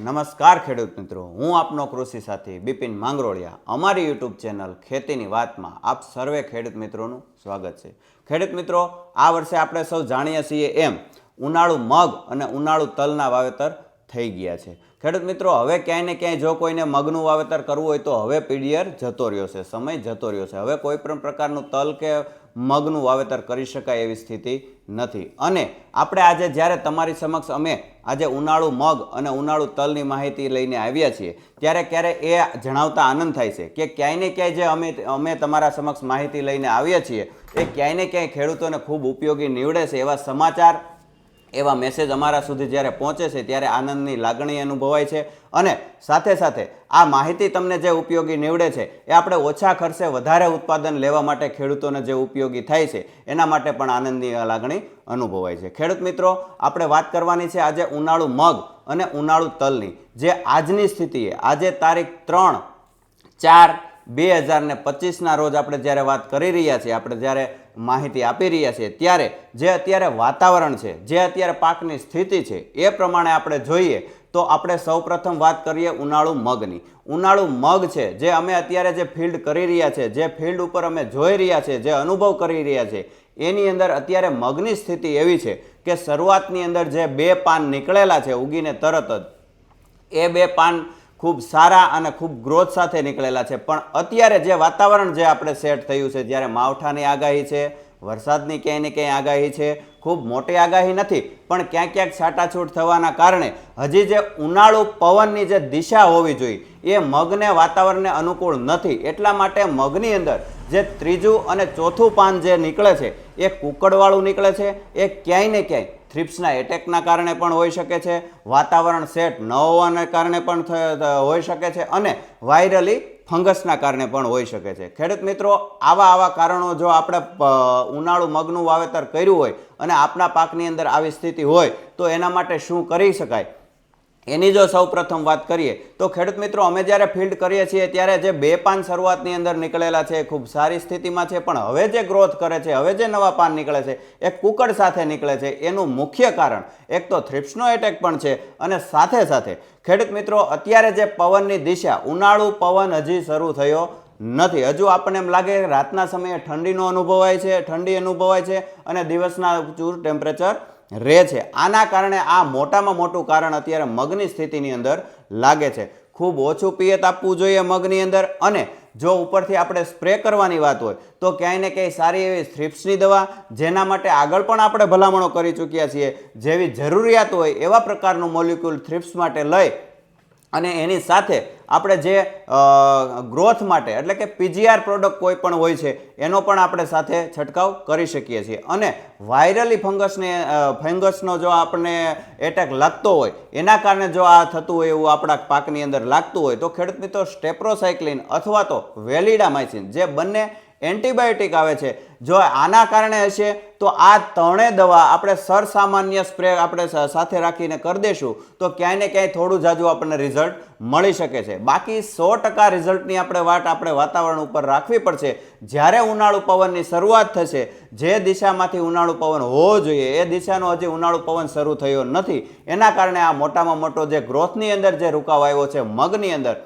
નમસ્કાર ખેડૂત મિત્રો, હું આપનો કૃષિ સાથી બિપિન માંગરોળિયા. અમારી યુટ્યુબ ચેનલ ખેતીની વાતમાં આપ સર્વે ખેડૂત મિત્રોનું સ્વાગત છે. ખેડૂત મિત્રો, આ વર્ષે આપણે સૌ જાણીએ છીએ એમ, ઉનાળુ મગ અને ઉનાળુ તલના વાવેતર થઈ ગયા છે. ખેડૂત મિત્રો, હવે ક્યાંય ને ક્યાંય જો કોઈને મગનું વાવેતર કરવું હોય તો હવે પીડિયર જતો રહ્યો છે, સમય જતો રહ્યો છે. હવે કોઈ પણ પ્રકારનું તલ કે મગનું વાવેતર કરી શકાય એવી સ્થિતિ નથી. અને આપણે આજે જ્યારે તમારી સમક્ષ અમે આજે ઉનાળુ મગ અને ઉનાળુ તલની માહિતી લઈને આવ્યા છીએ, ત્યારે ક્યારે એ જણાવતા આનંદ થાય છે કે ક્યાંય ને ક્યાંય જે અમે અમે તમારા સમક્ષ માહિતી લઈને આવ્યા છીએ, એ ક્યાંય ને ક્યાંય ખેડૂતોને ખૂબ ઉપયોગી નીવડે છે એવા સમાચાર એવા મેસેજ અમારા સુધી જ્યારે પહોંચે છે, ત્યારે આનંદની લાગણી અનુભવાય છે. અને સાથે સાથે આ માહિતી તમને જે ઉપયોગી નીવડે છે, એ આપણે ઓછા ખર્ચે વધારે ઉત્પાદન લેવા માટે ખેડૂતોને જે ઉપયોગી થાય છે, એના માટે પણ આનંદની લાગણી અનુભવાય છે. ખેડૂત મિત્રો, આપણે વાત કરવાની છે આજે ઉનાળુ મગ અને ઉનાળુ તલની. જે આજની સ્થિતિએ, આજે તારીખ ત્રણ ચાર બે હજાર ને પચીસના રોજ આપણે જ્યારે વાત કરી રહ્યા છીએ, આપણે જ્યારે માહિતી આપી રહ્યા છીએ ત્યારે જે અત્યારે વાતાવરણ છે, જે અત્યારે પાકની સ્થિતિ છે, એ પ્રમાણે આપણે જોઈએ તો આપણે સૌપ્રથમ વાત કરીએ ઉનાળુ મગની. ઉનાળુ મગ છે, જે અમે અત્યારે જે ફિલ્ડ કરી રહ્યા છે, જે ફિલ્ડ ઉપર અમે જોઈ રહ્યા છે, જે અનુભવ કરી રહ્યા છે, એની અંદર અત્યારે મગની સ્થિતિ એવી છે કે શરૂઆતની અંદર જે બે પાન નીકળેલા છે, ઉગીને તરત જ, એ બે પાન ખૂબ સારા અને ખૂબ ગ્રોથ સાથે નીકળેલા છે. પણ અત્યારે જે વાતાવરણ જે આપણે સેટ થયું છે, જ્યારે માવઠાની આગાહી છે, વરસાદની ક્યાંય ને ક્યાંય આગાહી છે, ખૂબ મોટી આગાહી નથી. પણ ક્યાંક ક્યાંક છાટાછૂટ થવાના કારણે હજી જે ઉનાળુ પવનની જે દિશા હોવી જોઈએ, એ મગને વાતાવરણને અનુકૂળ નથી. એટલા માટે મગની અંદર જે ત્રીજું અને ચોથું પાન જે નીકળે છે, એ કુકડવાળું નીકળે છે, એ ક્યાંય ને ક્યાંય થ્રિપ્સના એટેકના કારણે પણ હોઈ શકે છે, વાતાવરણ સેટ ન હોવાને કારણે પણ હોઈ શકે છે અને વાયરલી ફંગસના કારણે પણ હોઈ શકે છે. ખેડૂત મિત્રો, આવા આવા કારણો જો આપણે ઉનાળુ મગનું વાવેતર કર્યું હોય અને આપણા પાકની અંદર આવી સ્થિતિ હોય, તો એના માટે શું કરી શકાય? એની જો સૌ પ્રથમ વાત કરીએ, તો ખેડૂત મિત્રો, અમે જ્યારે ફિલ્ડ કરીએ છીએ, ત્યારે જે બે પાન શરૂઆતની અંદર નીકળેલા છે એ ખૂબ સારી સ્થિતિમાં છે, પણ હવે જે ગ્રોથ કરે છે, હવે જે નવા પાન નીકળે છે એ કુકડ સાથે નીકળે છે, એનું મુખ્ય કારણ, એક તો થ્રિપ્સનો એટેક પણ છે, અને સાથે સાથે ખેડૂત મિત્રો, અત્યારે જે પવનની દિશા, ઉનાળુ પવન હજી શરૂ થયો નથી. હજુ આપણને એમ લાગે રાતના સમયે ઠંડીનો અનુભવાય છે, ઠંડી અનુભવાય છે, અને દિવસના ચૂર ટેમ્પરેચર રહે છે. આના કારણે આ મોટામાં મોટું કારણ અત્યારે મગની સ્થિતિની અંદર લાગે છે. ખૂબ ઓછું પિયત આપવું જોઈએ મગની અંદર અને જો ઉપરથી આપણે સ્પ્રે કરવાની વાત હોય, તો ક્યાંય ને ક્યાંય સારી એવી થ્રિપ્સની દવા જેના માટે આગળ પણ આપણે ભલામણો કરી ચૂક્યા છીએ. જેવી જરૂરિયાત હોય એવા પ્રકારનું મોલિક્યુલ થ્રિપ્સ માટે લઈ અને એની સાથે આપણે જે ગ્રોથ માટે, એટલે કે પીજીઆર પ્રોડક્ટ કોઈ પણ હોય છે, એનો પણ આપણે સાથે છંટકાવ કરી શકીએ છીએ. અને વાયરલી ફંગસને ફંગસનો જો આપણને એટેક લાગતો હોય, એના કારણે જો આ થતું હોય એવું આપણા પાકની અંદર લાગતું હોય, તો ખેડૂત મિત્રો સ્ટેપ્રોસાયક્લિન અથવા તો વેલિડામાઇસિન જે બંને એન્ટીબાયોટિક આવે છે. જો આના કારણે હશે, તો આ ત્રણેય દવા આપણે સરસામાન્ય સ્પ્રે આપણે સાથે રાખીને કરી દઈશું તો ક્યાંય ને ક્યાંય થોડું જાજુ આપણને રિઝલ્ટ મળી શકે છે. બાકી સો ટકા રિઝલ્ટની આપણે વાટ આપણે વાતાવરણ ઉપર રાખવી પડશે. જ્યારે ઉનાળુ પવનની શરૂઆત થશે, જે દિશામાંથી ઉનાળુ પવન હોવો જોઈએ, એ દિશાનો હજી ઉનાળુ પવન શરૂ થયો નથી. એના કારણે આ મોટામાં મોટો જે ગ્રોથની અંદર જે રૂકાવ આવ્યો છે, મગની અંદર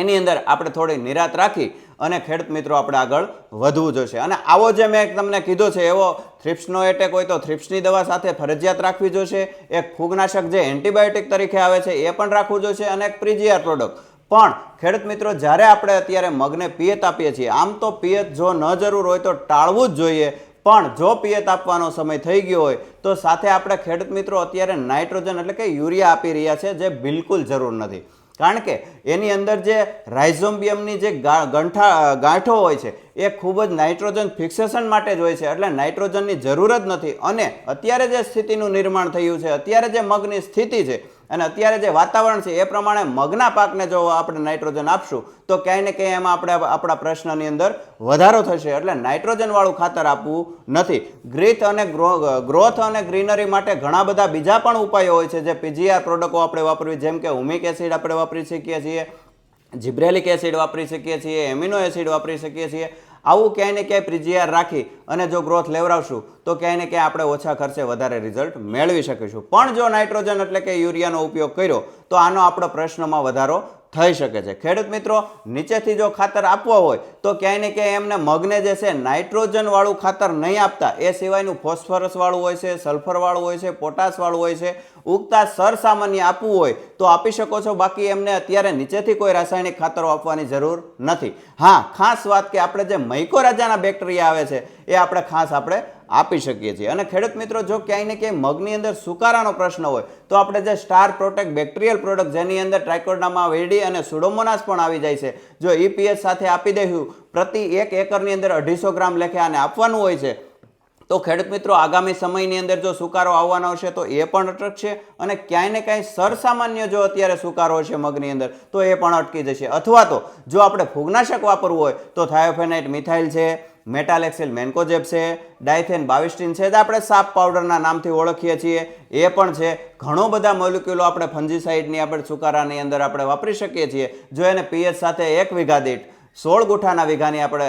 એની અંદર આપણે થોડી નિરાત રાખી અને ખેડૂત મિત્રો આપણે આગળ વધવું જોશે અને આવો જે મેં તમને કીધો છે, એવો થ્રિપ્સનો એટેક હોય તો થ્રિપ્સની દવા સાથે ફરજિયાત રાખવી જોશે એક ફૂગનાશક જે એન્ટીબાયોટિક તરીકે આવે છે, એ પણ રાખવું જોશે અને એક પ્રીજીઆર પ્રોડક્ટ પણ ખેડૂત મિત્રો, જ્યારે આપણે અત્યારે મગને પિયત આપીએ છીએ, આમ તો પિયત જો ન જરૂર હોય તો ટાળવું જ જોઈએ. પણ જો પિયત આપવાનો સમય થઈ ગયો હોય, તો સાથે આપણે ખેડૂત મિત્રો અત્યારે નાઇટ્રોજન એટલે કે યુરિયા આપી રહ્યા છે, જે બિલકુલ જરૂર નથી. કારણ કે એની અંદર જે રાઇઝોમ્બિયમની જે ગંઠા, ગાંઠો હોય છે, એ ખૂબ જ નાઇટ્રોજન ફિક્સેશન માટે જ હોય છે, એટલે નાઇટ્રોજનની જરૂર જ નથી. અને અત્યારે જે સ્થિતિનું નિર્માણ થયું છે, અત્યારે જે મગની સ્થિતિ છે અને અત્યારે જે વાતાવરણ છે, એ પ્રમાણે મગના પાકને જો આપણે નાઇટ્રોજન આપશું, તો ક્યાંય ને ક્યાંય એમાં આપણે આપણા પ્રશ્નની અંદર વધારો થશે. એટલે નાઇટ્રોજનવાળું ખાતર આપવું નથી. ગ્રીથ અને ગ્રોથ અને ગ્રીનરી માટે ઘણા બધા બીજા પણ ઉપાયો હોય છે, જે પીજીઆર પ્રોડક્ટો આપણે વાપરવી, જેમ કે હુમિક એસિડ આપણે વાપરી શકીએ છીએ, જીબ્રેલિક એસિડ વાપરી શકીએ છીએ, એમિનો એસિડ વાપરી શકીએ છીએ. આવું ક્યાંય ને ક્યાંય પ્રિજીઆર રાખી અને જો ગ્રોથ લેવડાવશું, તો ક્યાંય ને ક્યાંય આપણે ઓછા ખર્ચે વધારે રિઝલ્ટ મેળવી શકીશું. પણ જો નાઇટ્રોજન એટલે કે યુરિયાનો ઉપયોગ કર્યો, તો આનો આપણો પ્રશ્નમાં વધારો થઈ શકે છે. ખેડૂત મિત્રો, નીચેથી જો ખાતર આપવા હોય, તો ક્યાંય ને ક્યાંય એમને મગને જે છે, નાઇટ્રોજનવાળું ખાતર નહીં આપતા. એ સિવાયનું ફોસ્ફરસવાળું હોય છે, સલ્ફરવાળું હોય છે, પોટાશવાળું હોય છે. ઉગતા સરસામાન્ય આપવું હોય, તો આપી શકો છો. બાકી એમને અત્યારે નીચેથી કોઈ રાસાયણિક ખાતરો આપવાની જરૂર નથી. હા, ખાસ વાત કે આપણે જે મૈકોરાજાના બેક્ટેરિયા આવે છે, એ આપણે ખાસ આપણે આપી શકીએ છીએ. અને ખેડૂત મિત્રો, જો ક્યાંય ને ક્યાંય મગની અંદર સુકારાનો પ્રશ્ન હોય, તો આપણે જે સ્ટાર પ્રોટેક્ટ બેક્ટેરિયલ પ્રોડક્ટ જેની અંદર ટ્રાઇકોડનામાં વેડી અને સુડોમોનાસ પણ આવી જાય છે, જો ઈપીએસ સાથે આપી દઈશું પ્રતિ એક એકરની અંદર અઢીસો ગ્રામ લેખે આને આપવાનું હોય છે, તો ખેડૂત મિત્રો, આગામી સમયની અંદર જો સુકારો આવવાનો હશે, તો એ પણ અટકશે અને ક્યાંય ને ક્યાંય સરસામાન્ય જો અત્યારે સુકારો હશે મગની અંદર, તો એ પણ અટકી જશે. અથવા તો, જો આપણે ફૂગનાશક વાપરવું હોય, તો થાયોફેનાઇટ મિથાઇલ છે મેટાલેક્સિલ મેન્કોજેબ છે ડાયથેન બાવિસ્ટીન છે, જે આપણે સાપ પાવડરના નામથી ઓળખીએ છીએ. એ પણ છે, ઘણો બધા મોલિક્યુલો આપણે ફંજીસાઇડની આપણે સુકારાની અંદર આપણે વાપરી શકીએ છીએ. જો એને પીએચ સાથે એક વીઘા દીઠ સોળ ગુઠાના વીઘાની આપણે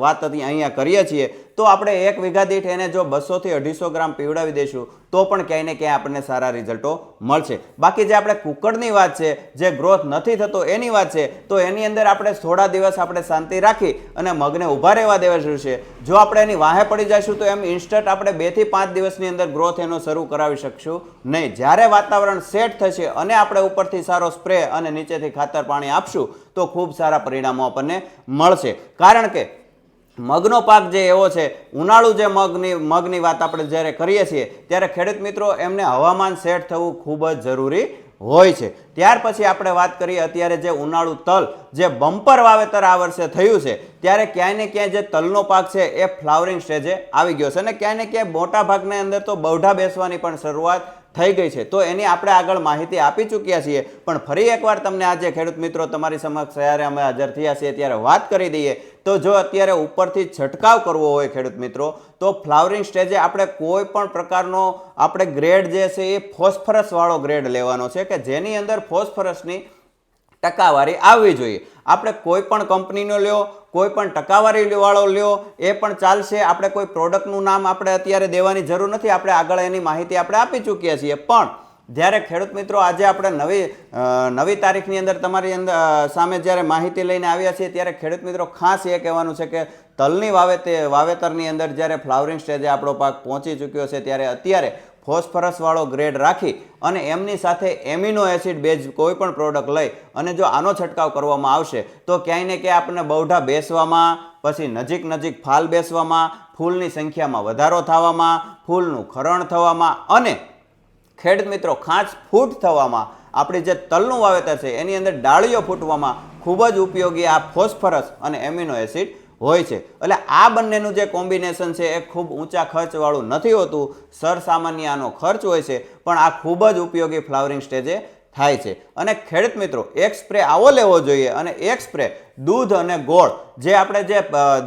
વાત હતી અહીંયા કરીએ છીએ તો આપણે એક વીઘા દીઠ એને જો બસોથી અઢીસો ગ્રામ પીવડાવી દઈશું, તો પણ ક્યાંય ને ક્યાંય આપણને સારા રિઝલ્ટો મળશે. બાકી જે આપણે કુકડની વાત છે, જે ગ્રોથ નથી થતો એની વાત છે, તો એની અંદર આપણે થોડા દિવસ આપણે શાંતિ રાખી અને મગને ઊભા રહેવા દેવા જોઈશે. જો આપણે એની વાહે પડી જઈશું, તો એમ ઇન્સ્ટન્ટ આપણે બેથી પાંચ દિવસની અંદર ગ્રોથ એનો શરૂ કરાવી શકશું નહીં. જ્યારે વાતાવરણ સેટ થશે અને આપણે ઉપરથી સારો સ્પ્રે અને નીચેથી ખાતર પાણી આપશું, તો ખૂબ સારા પરિણામો આપણને મળશે. કારણ કે મગનો પાક જે એવો છે, ઉનાળુ જે મગની મગની વાત આપણે જ્યારે કરીએ છીએ, ત્યારે ખેડૂત મિત્રો, એમને હવામાન સેટ થવું ખૂબ જ જરૂરી હોય છે. ત્યાર પછી આપણે વાત કરીએ અત્યારે જે ઉનાળુ તલ, જે બમ્પર વાવેતર આ વર્ષે થયું છે, ત્યારે ક્યાંય ને ક્યાંય જે તલનો પાક છે, એ ફ્લાવરિંગ સ્ટેજે આવી ગયો છે. અને ક્યાંય ને ક્યાંય મોટા ભાગની અંદર તો બૌઢા બેસવાની પણ શરૂઆત થઈ ગઈ છે. તો એની આપણે આગળ માહિતી આપી ચૂક્યા છીએ. પણ ફરી એકવાર તમને આજે ખેડૂત મિત્રો તમારી સમક્ષ જ્યારે અમે હાજર થયા છીએ ત્યારે વાત કરી દઈએ, તો જો અત્યારે ઉપરથી છંટકાવ કરવો હોય ખેડૂત મિત્રો, તો ફ્લાવરિંગ સ્ટેજે આપણે કોઈ પણ પ્રકારનો આપણે ગ્રેડ જે છે એ ફોસ્ફરસવાળો ગ્રેડ લેવાનો છે કે જેની અંદર ફોસ્ફરસની ટકાવારી આવવી જોઈએ. આપણે કોઈ પણ કંપનીનો લ્યો, કોઈ પણ ટકાવારી વાળો લ્યો, એ પણ ચાલશે. આપણે કોઈ પ્રોડક્ટનું નામ આપણે અત્યારે દેવાની જરૂર નથી. આપણે આગળ એની માહિતી આપણે આપી ચૂક્યા છીએ. પણ જ્યારે ખેડૂત મિત્રો આજે આપણે નવી નવી તારીખની અંદર તમારી અંદર સામે જ્યારે માહિતી લઈને આવ્યા છીએ, ત્યારે ખેડૂત મિત્રો ખાસ એ કહેવાનું છે કે તલની વાવેતે, વાવેતરની અંદર જ્યારે ફ્લાવરિંગ સ્ટેજે આપણો પાક પહોંચી ચૂક્યો છે, ત્યારે અત્યારે ફોસ્ફરસ વાળો ગ્રેડ રાખી અને એમની સાથે એમિનો એસિડ બેઝ કોઈ પણ પ્રોડક્ટ લઈ અને જો આનો છંટકાવ કરવામાં આવશે, તો ક્યાંય ને ક્યાંય આપણને બૌઢા બેસવામાં, પછી નજીક નજીક ફાલ બેસવામાં, ફૂલની સંખ્યામાં વધારો થવામાં, ફૂલનું ખરણ થવામાં અને ખેડ મિત્રો, ખાંચ ફૂટ થવામાં. આપણી જે તલનું વાવેતર છે, એની અંદર ડાળીઓ ફૂટવામાં ખૂબ જ ઉપયોગી આ ફોસ્ફરસ અને એમિનો એસિડ હોય છે. એટલે આ બંનેનું જે કોમ્બિનેશન છે એ ખૂબ ઊંચા ખર્ચવાળું નથી હોતું. સરસામાન્ય આનો ખર્ચ હોય છે, પણ આ ખૂબ જ ઉપયોગી ફ્લાવરિંગ સ્ટેજે થાય છે. અને ખેડૂત મિત્રો, એક સ્પ્રે આવો લેવો જોઈએ અને એક સ્પ્રે દૂધ અને ગોળ, જે આપણે જે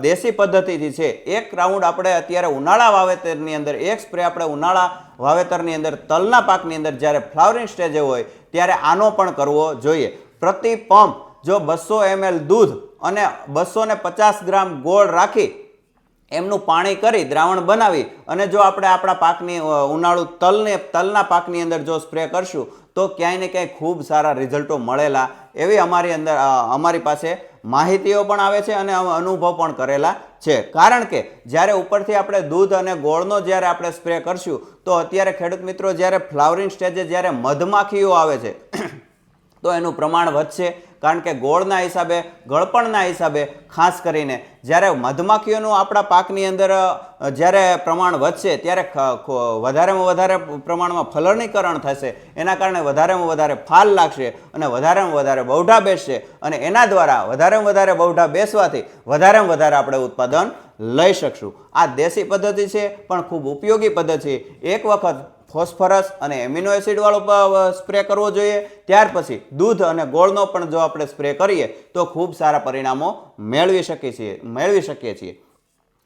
દેશી પદ્ધતિથી છે, એક રાઉન્ડ આપણે અત્યારે ઉનાળા વાવેતરની અંદર, એક સ્પ્રે આપણે ઉનાળા વાવેતરની અંદર, તલના પાકની અંદર જ્યારે ફ્લાવરિંગ સ્ટેજે હોય, ત્યારે આનો પણ કરવો જોઈએ. પ્રતિ પંપ જો બસો એમએલ દૂધ અને બસો ને પચાસ ગ્રામ ગોળ રાખી એમનું પાણી કરી દ્રાવણ બનાવી અને જો આપણે આપણા પાકની ઉનાળુ તલને, તલના પાકની અંદર જો સ્પ્રે કરશું, તો ક્યાંય ને ક્યાંય ખૂબ સારા રિઝલ્ટો મળેલા. એવી અમારી અંદર અમારી પાસે માહિતીઓ પણ આવે છે અને અનુભવ પણ કરેલા છે. કારણ કે જ્યારે ઉપરથી આપણે દૂધ અને ગોળનો જ્યારે આપણે સ્પ્રે કરશું, તો અત્યારે ખેડૂત મિત્રો જ્યારે ફ્લાવરિંગ સ્ટેજે જ્યારે મધમાખીઓ આવે છે તો એનું પ્રમાણ વધશે. કારણ કે ગોળના હિસાબે, ગળપણના હિસાબે ખાસ કરીને જ્યારે મધમાખીઓનું આપણા પાકની અંદર જ્યારે પ્રમાણ વધશે, ત્યારે વધારેમાં વધારે પ્રમાણમાં ફલણીકરણ થશે. એના કારણે વધારેમાં વધારે ફાલ લાગશે અને વધારેમાં વધારે બહુઢા બેસશે. અને એના દ્વારા વધારેમાં વધારે બહુઢા બેસવાથી વધારેમાં વધારે આપણે ઉત્પાદન લઈ શકશું. આ દેશી પદ્ધતિ છે, પણ ખૂબ ઉપયોગી પદ્ધતિ. એક વખત ફોસ્ફરસ અને એમિનો એસિડવાળો સ્પ્રે કરવો જોઈએ. ત્યાર પછી દૂધ અને ગોળનો પણ જો આપણે સ્પ્રે કરીએ, તો ખૂબ સારા પરિણામો મેળવી શકીએ છીએ, મેળવી શકીએ છીએ.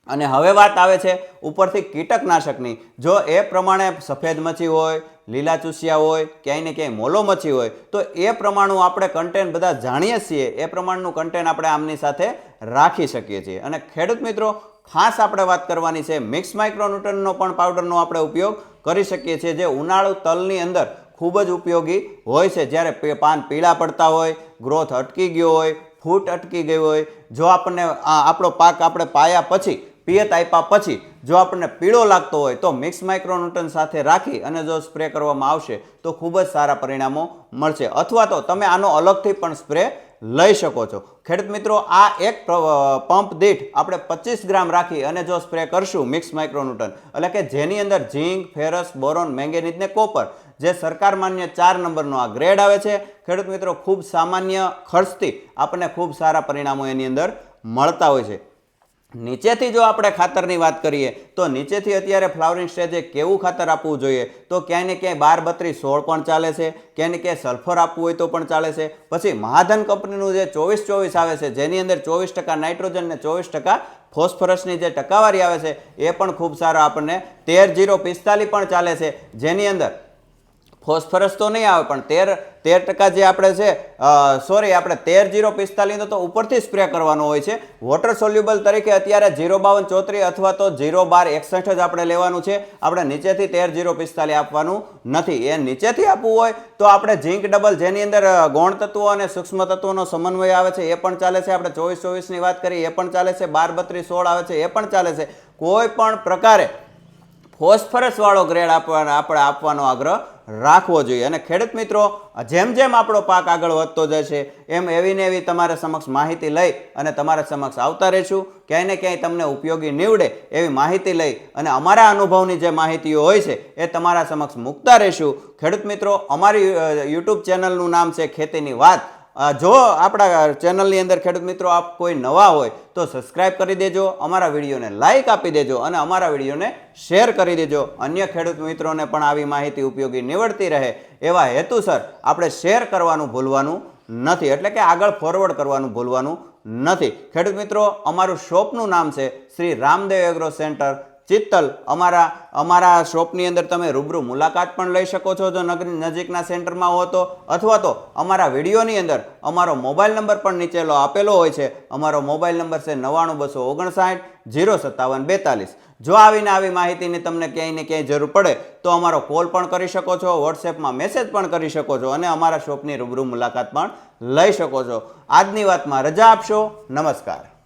અને હવે વાત આવે છે ઉપરથી કીટકનાશકની. જો એ પ્રમાણે સફેદ મચ્છી હોય, લીલા ચૂસિયા હોય, ક્યાંય ને ક્યાંય મોલો મચ્છી હોય, તો એ પ્રમાણનું આપણે કન્ટેન્ટ બધા જાણીએ છીએ. એ પ્રમાણનું કન્ટેન્ટ આપણે આમની સાથે રાખી શકીએ છીએ. અને ખેડૂત મિત્રો ખાસ આપણે વાત કરવાની છે મિક્સ માઇક્રોન્યુટનનો પણ પાવડરનો આપણે ઉપયોગ કરી શકીએ છીએ, જે ઉનાળુ તલની અંદર ખૂબ જ ઉપયોગી હોય છે. જ્યારે પાન પીળા પડતા હોય, ગ્રોથ અટકી ગયો હોય, ફૂટ અટકી ગઈ હોય, જો આપણને આપણો પાક આપણે પાયા પછી, પિયત આપ્યા પછી, જો આપણને પીળો લાગતો હોય, તો મિક્સ માઇક્રોન્યુટન સાથે રાખી અને જો સ્પ્રે કરવામાં આવશે, તો ખૂબ જ સારા પરિણામો મળશે. અથવા તો તમે આનો અલગથી પણ સ્પ્રે લઈ શકો છો. ખેડૂત મિત્રો, આ એક પંપ દીઠ આપણે પચીસ ગ્રામ રાખી અને જો સ્પ્રે કરશું મિક્સ માઇક્રોન્યુટન. એટલે કે જેની અંદર ઝીંક, ફેરસ, બોરોન, મેંગેનીઝ ને કોપર, જે સરકાર માન્ય ચાર નંબરનો આ ગ્રેડ આવે છે. ખેડૂત મિત્રો, ખૂબ સામાન્ય ખર્ચથી આપણને ખૂબ સારા પરિણામો એની અંદર મળતા હોય છે. નીચેથી જો આપણે ખાતરની વાત કરીએ, તો નીચેથી અત્યારે ફ્લાવરિંગ સ્ટેજે કેવું ખાતર આપવું જોઈએ? તો ક્યાંય ને ક્યાંય બાર બત્રીસ સોળ પણ ચાલે છે, ક્યાંય ને ક્યાંય સલ્ફર આપવું હોય તો પણ ચાલે છે. પછી મહાધન કંપનીનું જે ચોવીસ ચોવીસ આવે છે, જેની અંદર ચોવીસ ટકા નાઇટ્રોજન ને ચોવીસ ટકા ફોસ્ફરસની જે ટકાવારી આવે છે, એ પણ ખૂબ સારા આપણને. તેર જીરો પિસ્તાલીસ પણ ચાલે છે. જેની અંદર ફોસ્ફરસ તો નહીં આવે, પણ તેર તેર ટકા જે આપણે છે સોરી આપણે તેર જીરો પિસ્તાલીસ તો ઉપરથી સ્પ્રે કરવાનો હોય છે. વોટર સોલ્યુબલ તરીકે અત્યારે જીરો બાવન ચોત્રીસ અથવા તો જીરો બાર એકસઠ જ આપણે લેવાનું છે. આપણે નીચેથી તેર જીરો પિસ્તાલીસ આપવાનું નથી. એ નીચેથી આપવું હોય તો આપણે ઝીંક ડબલ જેની અંદર ગૌણ તત્વો અને સૂક્ષ્મ તત્વોનો સમન્વય આવે છે, એ પણ ચાલે છે. આપણે ચોવીસ ચોવીસની વાત કરીએ, એ પણ ચાલે છે. બાર બત્રીસ સોળ આવે છે, એ પણ ચાલે છે. કોઈ પણ પ્રકારે ફોસ્ફરસવાળો ગ્રેડ આપવાનો, આપણે આપવાનો આગ્રહ રાખવો જોઈએ. અને ખેડૂત મિત્રો, જેમ જેમ આપણો પાક આગળ વધતો જશે, એમ એવી ને એવી તમારા સમક્ષ માહિતી લઈ અને તમારા સમક્ષ આવતા રહીશું. ક્યાંય ને ક્યાંય તમને ઉપયોગી નીવડે એવી માહિતી લઈ અને અમારા અનુભવની જે માહિતીઓ હોય છે, એ તમારા સમક્ષ મૂકતા રહીશું. ખેડૂત મિત્રો, અમારી યુટ્યુબ ચેનલનું નામ છે ખેતીની વાત. જો આપણા ચેનલની અંદર ખેડૂત મિત્રો આપ કોઈ નવા હોય તો સબસ્ક્રાઇબ કરી દેજો, અમારા વિડીયોને લાઇક આપી દેજો અને અમારા વિડીયોને શેર કરી દેજો. અન્ય ખેડૂત મિત્રોને પણ આવી માહિતી ઉપયોગી નીવડતી રહે એવા હેતુસર આપણે શેર કરવાનું ભૂલવાનું નથી. એટલે કે આગળ ફોરવર્ડ કરવાનું ભૂલવાનું નથી. ખેડૂત મિત્રો, અમારું શોપનું નામ છે શ્રી રામદેવ એગ્રો સેન્ટર ચિત્તલ, અમારા અમારા શોપની અંદર તમે રૂબરૂ મુલાકાત પણ લઈ શકો છો જો નગર નજીકના સેન્ટરમાં હો તો, અથવા તો અમારા વિડીયોની અંદર અમારો મોબાઈલ નંબર પણ નીચેલો આપેલો હોય છે. અમારો મોબાઈલ નંબર છે નવ્વાણું બસો ઓગણસાઠ, જીરો સત્તાવન, બેતાલીસ. જો આવીને આવી માહિતીની તમને ક્યાંય ને ક્યાંય જરૂર પડે, તો અમારો કોલ પણ કરી શકો છો, વોટ્સએપમાં મેસેજ પણ કરી શકો છો અને અમારા શોપની રૂબરૂ મુલાકાત પણ લઈ શકો છો. આજની વાતમાં રજા આપશો. નમસ્કાર.